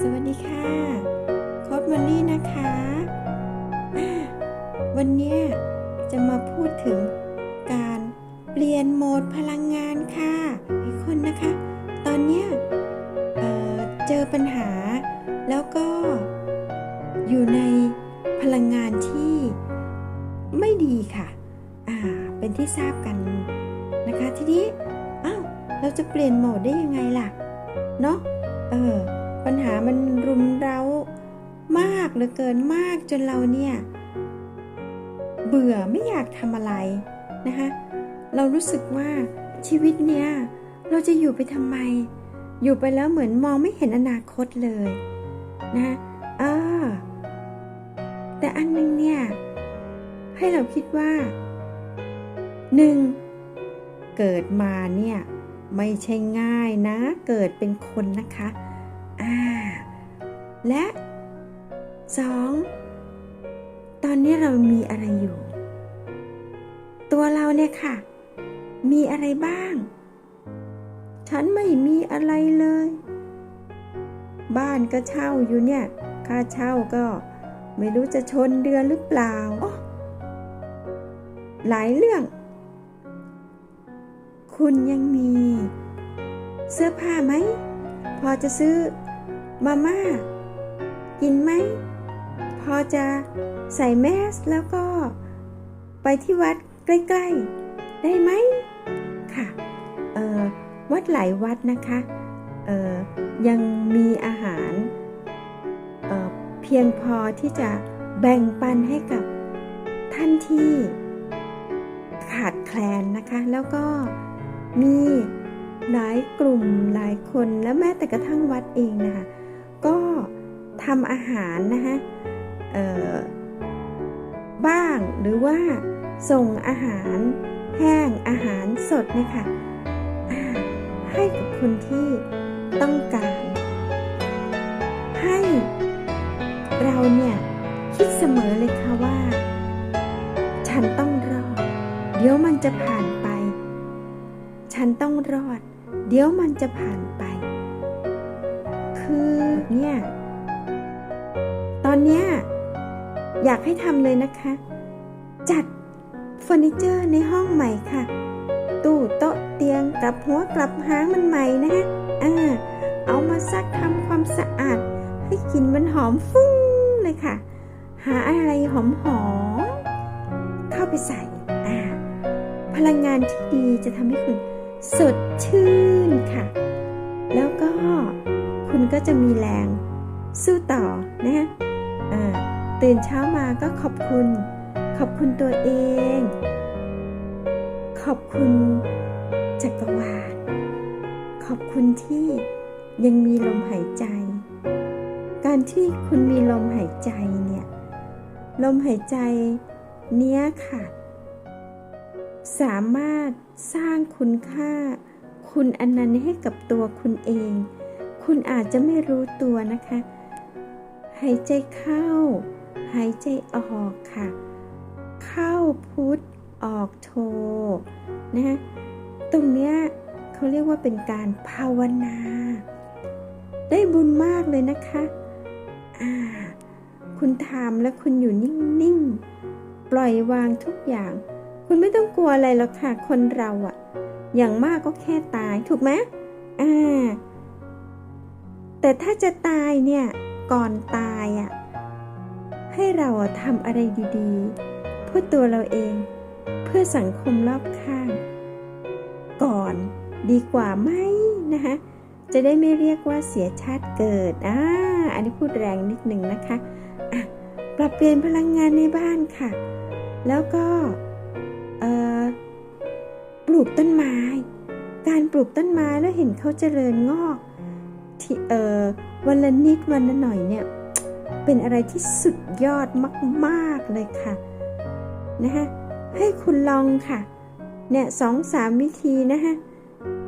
สวัสดีค่ะโค้ดมอลลี่นะคะ วันนี้จะมาพูดถึงการเปลี่ยนโหมดพลังงานค่ะทุกคนนะคะ ตอนเนี้ยเอ่อเจอปัญหา แล้วก็อยู่ในพลังงานที่ไม่ดีค่ะ อ่า เป็นที่ทราบกันนะคะ ทีนี้ อ้าว เราจะเปลี่ยนโหมดได้ยังไงล่ะ เนาะเออ ปัญหามันรุมเร้ามากเหลือเกินมากจนเราเนี่ย เบื่อไม่อยากทำอะไรนะคะ เรารู้สึกว่าชีวิตเนี่ยเราจะอยู่ไปทำไม อยู่ไปแล้วเหมือนมองไม่เห็นอนาคตเลยนะเออแต่อันนึงเนี่ย ให้เราคิดว่าหนึ่งเกิดมาเนี่ย ไม่ใช่ง่ายนะ เกิดเป็นคนนะคะ อ่าและสองตอนนี้เรามีอะไรอยู่ ตัวเราเนี่ยค่ะ มีอะไรบ้าง ฉันไม่มีอะไรเลย บ้านก็เช่าอยู่เนี่ย ค่าเช่าก็ไม่รู้จะชนเดือนหรือเปล่าโอ้หลายเรื่อง คุณยังมี เสื้อผ้าไหม พอจะซื้อ มาม่า กินไหม พอจะใส่แมสแล้วก็ ไปที่วัดใกล้ๆ ได้ไหม ค่ะ เออวัดหลายวัดนะคะ เออยังมีอาหาร เออเพียงพอที่จะแบ่งปันให้กับท่านที่ขาดแคลนนะคะ แล้วก็มีหลายกลุ่มหลายคนและแม้แต่กระทั่งวัดเองนะคะ ทำอาหารนะคะบ้างหรือว่าส่งอาหารแห้งอาหารสดเนะคะอ่าให้กับคนที่ต้องการ ให้เราเนี่ยคิดเสมอเลยค่ะว่า ฉันต้องรอด เดี๋ยวมันจะผ่านไป ฉันต้องรอด เดี๋ยวมันจะผ่านไป คือเนี่ย อนเนี้ยอยากให้ทำเลยนะคะ จัดเฟอร์นิเจอร์ในห้องใหม่ค่ะ ตู้โต๊ะเตียงกลับหัวกลับหางมันใหม่นะฮะอ่าเอามาซักทำความสะอาด ให้กลิ่นมันหอมฟุ้งเลยค่ะ หาอะไรหอมหอมๆเข้าไปใส่อ่าพลังงานที่ดีจะทำให้คุณสดชื่นค่ะ แล้วก็คุณก็จะมีแรงสู้ต่อนะฮะ ตื่นเช้ามาก็ขอบคุณ ขอบคุณตัวเอง ขอบคุณจักรวาล ขอบคุณที่ยังมีลมหายใจ การที่คุณมีลมหายใจเนี่ย ลมหายใจเนี้ยค่ะ สามารถสร้างคุณค่า คุณอนันนั้นให้กับตัวคุณเอง คุณอาจจะไม่รู้ตัวนะคะ หายใจเข้า หายใจออกค่ะ เข้าพุทธออกโทนะตรงเนี้ยเขาเรียกว่าเป็นการภาวนา ได้บุญมากเลยนะคะอ่าคุณทำแล้วคุณอยู่นิ่งๆ ปล่อยวางทุกอย่าง คุณไม่ต้องกลัวอะไรหรอกค่ะ คนเราอะอย่างมากก็แค่ตายถูกไหมอ่าแต่ถ้าจะตายเนี่ย ก่อนตายอะ ให้เราทำอะไรดีๆ เพื่อตัวเราเอง เพื่อสังคมรอบข้าง ก่อนดีกว่าไหมนะคะจะได้ไม่เรียกว่าเสียชาติเกิดอ่าอันนี้พูดแรงนิดหนึ่งนะคะอะปรับเปลี่ยนพลังงานในบ้านค่ะ แล้วก็ปลูกต้นไม้ การปลูกต้นไม้แล้วเห็นเขาเจริญงอกที่เออวันละนิดวันละหน่อยเนี่ย เป็นอะไรที่สุดยอดมาก ๆ เลยค่ะนะคะให้คุณลองค่ะ เนี่ยสองสามวิธีนะคะ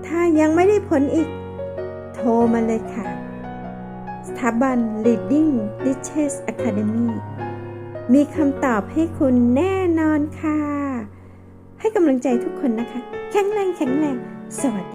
ถ้ายังไม่ได้ผลอีก โทรมาเลยค่ะ สถาบัน Leading Riches Academy มีคำตอบให้คุณแน่นอนค่ะ ให้กำลังใจทุกคนนะคะ แข็งแรงแข็งแรง สวัสดี